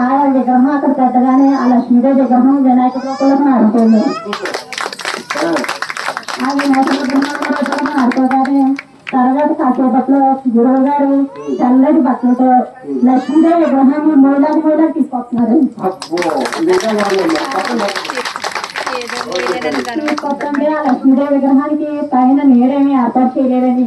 ఆ విగ్రహం అక్కడ పెట్టగానే ఆ లక్ష్మీదేవి విగ్రహం వినాయక రూపంలో మారిపోయింది. ఆ, ఆ వినాయక విగ్రహం మారిపోగానే తర్వాత కాసేపట్లో గురువు గారు తెల్లటి బట్టలతో లక్ష్మీదేవి విగ్రహాన్ని మూలాది మూలాలు తీసుకొస్తున్నారు. అబ్బో తీసుకొస్తుంటే ఆ లక్ష్మీదేవి విగ్రహానికి పైన నీరేమి ఏర్పాటు చేయలేదని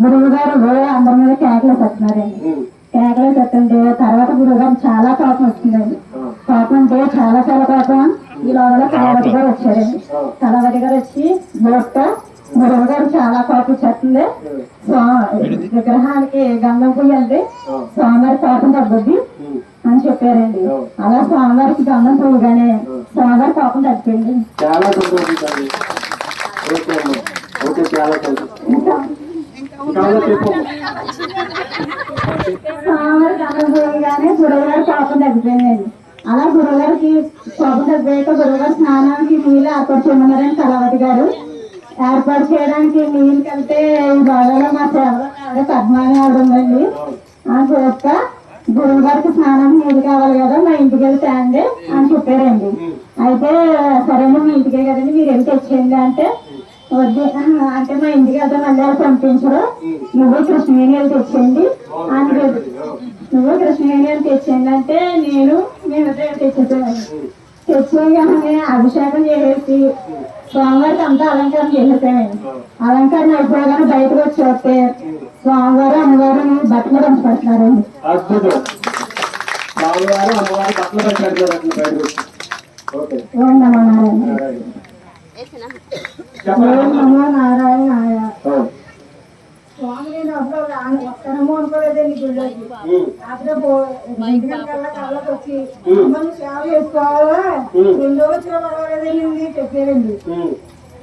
గురువు గారు అందరి మీద కేకలు పెట్టినారండి కేకలు పెట్టండి. తర్వాత గురువు గారు చాలా కోపం వచ్చిందండి ఆ, కోపం అంటే చాలా చాలా కోపం. ఈ లోపల కళావతి గారు వచ్చారండి. కళావతి గారు వచ్చి బోట్ట గురువు గారు చాలా కోపం స్వా- విగ్రహానికి గంధం పూయండి. స్వామివారి కోపం తగ్గుద్ది. అని చెప్పారండి. అలా స్వామివారికి గంధం పూయగానే స్వామివారి కోపం తగ్గిపోయింది. చాలా ఓకే సంతోషం. ఇంకా? చెప్పు. గంధం గురువుగారు కోపం తగ్గిపోయిందండి. అలా గురువుగారికి కోపం తగ్గిపోయాక గురువుగారు స్నానానికి నీళ్ళు ఏర్పాటు చేయమన్నారని కళావతి గారు. ఏర్పాటు చేయడానికి నీళ్ళు వెళ్తే ఈ మా సేవలో ఆవిడ పద్మాని ఆవిడ ఉందండి. ఆ చూస్తా గురువు గారికి నీళ్ళు కావాలి కదా మా ఇంటికి వెళ్ళి అండి అని చెప్పారండి. అయితే సరే మీ ఇంటికే కదండి మీరు వెళ్ళి తెచ్చేయండి అంటే అంటే మా ఇంటికి వెళ్తే మళ్ళీ పంపించరు. నువ్వు కృష్ణవేణి వెళ్ళి తెచ్చేయండి. అని చెప్పి నువ్వు కృష్ణవేణి వెళ్ళి తెచ్చేయండి అంటే నేను మేము తెచ్చేసాను తెచ్చేయగానే అభిషేకం చేసేసి స్వామివారికి అంతా అలంకారం చేసేసామండి అలంకారం అయిపోగానే బయటకు వచ్చి వస్తే స్వామివారు అమ్మవారు బట్టలు పంచుకుంటున్నారండి అద్భుతం. అమ్మవారి. ఓకే. నమో నారాయణ నారాయణ. ఓం చెప్పండి నమో నారాయణ ఆ, స్వామి నేను అప్పుడు వస్తానమో అనుకోలేదండి గుళ్ళోకి రాత్రి ఇంటి కల్లా కళ్ళకి వచ్చి అమ్మని సేవ చేసుకోవాలా? రెండో పర్వాలేదండి చెప్పారండి ఉమ్.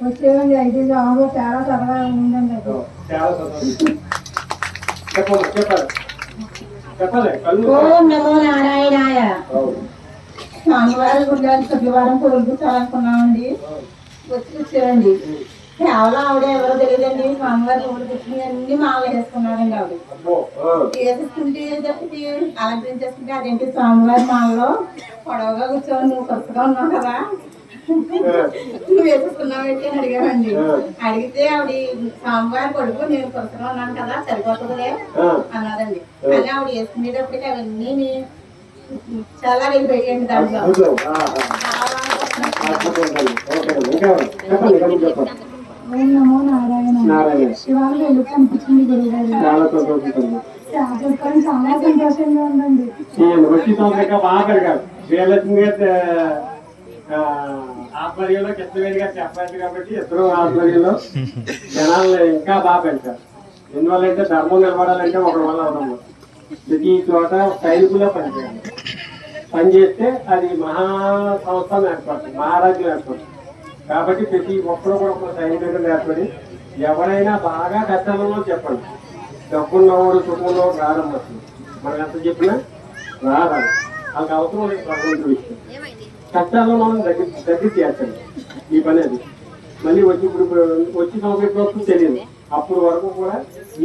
వచ్చేదండి అయితే జాబు చాలా సరదాగా ఉందండి ఓం నమో నారాయణాయ. స్వామివారి గుళ్ళో శుక్రవారం కోరుకుంటాలనుకున్నామండి వచ్చి వచ్చారండి కేవలం ఆవిడ ఎవరో తెలియదండి. స్వామివారి గుడి తెచ్చి అన్ని మాలలు వేసుకున్నారండి ఆవిడ. వేసేసుకుంటే చెప్పి అలంకరించేసుకుంటే అదేంటి స్వామివారి మాలలో పొడవుగా కూర్చొని నువ్వు కొత్తగా ఉన్నావు కదా. నువ్వు వేసేసుకున్నావు ఏంటి అని అడిగామండి అడిగితే ఆవిడ స్వామివారి కొడుకు నేను కొత్తగా ఉన్నాను కదా సరిపోతుందిలే ఆ, అన్నదండి కానీ ఆవిడ వేసుకునేటప్పటికి అవన్నీ చాలా వెళ్ళిపోయాయండి దాంట్లో. నమో నారాయణ. నారాయణ కనిపించింది గురుగారు చాలా సంతోషం చాలా సంతోషంగా ఉందండి వచ్చి బాగా పెరగాలి శ్రీలక్ష్మి గారి ఆధ్వర్యంలో కృష్ణవేణి గారు చెప్పారు కాబట్టి ఇద్దరు ఆధ్వర్యంలో జనాలు ఇంకా బాగా పెంచారు. ఎందువల్ల అంటే ధర్మం నిలబడాలంటే ఒకరి వల్ల ఉన్నాము ప్రతి చోట సైనికుల్లో పనిచేయాలి. పని చేస్తే అది మహా సంస్థానం ఏర్పడుతుంది మహారాజ్యం ఏర్పడుతుంది. కాబట్టి ప్రతి ఒక్కరు కూడా ఒక సైనికులు ఏర్పడి ఎవరైనా బాగా కష్టాలలో చెప్పండి. డబ్బున్నవాడు సుఖంలోవాడు రారమ్మ అసలు మనం ఎంత చెప్పినా రారాదు. వాళ్ళకి అవసరం లేదు భగవంతుడి విషయం. కష్టాల్లో మనం దగ్గర దగ్గర ఈ పని అది. మళ్ళీ వచ్చి ఇప్పుడు వచ్చి సంవత్సరం తెలియదు. అప్పుడు వరకు కూడా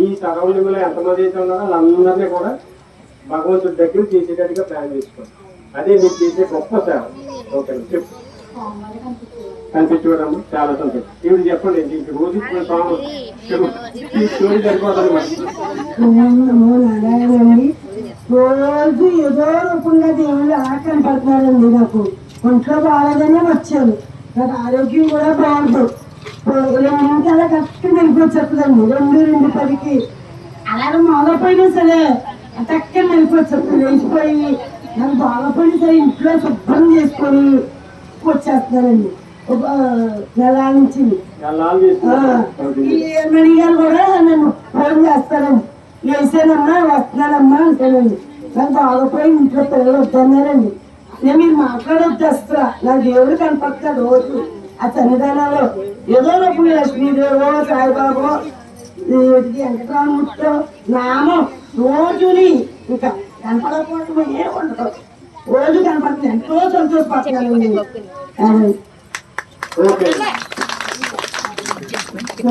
ఈ సరౌండింగ్లో ఎంతమంది అయితే ఉన్నారో వాళ్ళందరినీ కూడా భగవంతుడి దగ్గర చేసేటట్టుగా ప్లాన్ చేసుకోండి. అదే మీరు చేసే గొప్ప సేవ. ఓకే చెప్పు. కనిపించడము చాలా సంతోషం. ఇప్పుడు చెప్పండి? ఇంక రోజు ఇప్పుడు సాంగ్ చెప్పు. ఈ స్టోరీ సరిపోతుంది రోజు ఏదో రూపంగా దేవుళ్ళు అలా కనపడుతున్నారండి నాకు. ఒంట్లో బాగాలేదనే వచ్చాను నాకు ఆరోగ్యం కూడా బాగుంది రెండు అలా కరెక్ట్ వెళ్ళిపోతుందండి రెండు రెండు పదికి. అలాగే మొదలుపోయినా సరే అటక్క వెళ్ళిపోతుంది లేచిపోయి నాకు సరే ఇంట్లో శుభ్రం చేసుకొని వచ్చేస్తున్నారండి. ఒక నెల నుంచి. లాల్ చేసుకుంటారు ఈ మణి గారు కూడా నన్ను ఫోన్ చేస్తారండి. లేసానమ్మా వస్తున్నానమ్మా అంటానండి నాకు బాగపోయి ఇంట్లో పిల్లలు వద్దన్నారండి. నేను మీరు మాట్లాడొద్దు అసలు. నా దేవుడు కనపడతాడు రోజు. ఆ సన్నిధానంలో. ఏదో రూపంలో లక్ష్మీదేవో సాయిబాబు వెంకటరామూర్తి నామం రోజుని ఇంకా ఏ ఉండదు రోజు కనపడుతుంది. ఎంతో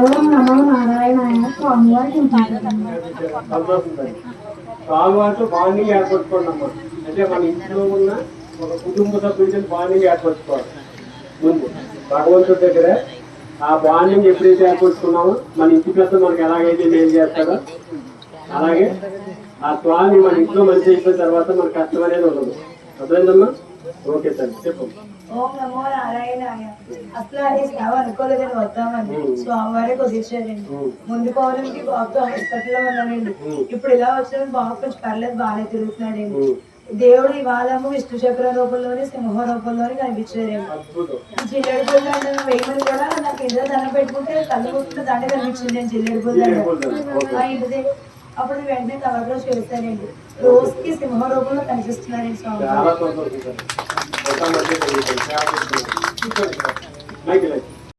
ఓం నమో నారాయణ స్వామివారికి సంతోషం. స్వామివారితో బాండింగ్ ఏర్పరచుకోండి అంటే మన ఇంట్లో ఉన్న ఒక కుటుంబ సభ్యులతో బాండింగ్ ఏర్పరచుకోవాలి. ముందు భగవంతుడి దగ్గర ఆ బాండింగ్ ఎప్పుడైతే ఏర్పరచుకున్నామో మన ఇంటి పెద్ద మనకి ఎలాగైతే మేలు చేస్తారో అలాగే ఆ స్వామి మన ఇంట్లో మంచి అయిపోయిన తర్వాత మన కష్టం అనేది ఉండదు. అర్థమైందమ్మా? ఓకే సార్ చెప్పు. ఓం నమో నారాయణాయ. అసలు అనుకోలేదని వద్దామని. ముందు పౌర్ణమికి బాబుతో హాస్పిటల్లో ఉన్నానండి ఇప్పుడు ఇలా వచ్చిన బాబు కొంచెం పర్లేదు బాగానే తిరుగుతున్నాడండి. దేవుడు ఇవాళము విష్ణు చక్ర రూపంలోని సింహ రూపంలోని కనిపించారండి అద్భుతం జిల్లెడు పుల్లండ వేయమని కూడా నాకు ఇంట్లో దండం పెట్టుకుంటే ముట్టుకున్న దండ కనిపించింది జిల్లెడు ఇంటిది అప్పుడు వెంటనే కవర్లో చూస్తానండి రోజుకి సింహ రూపంలో కనిపిస్తున్నారండి స్వామి. చాలా సంతోషం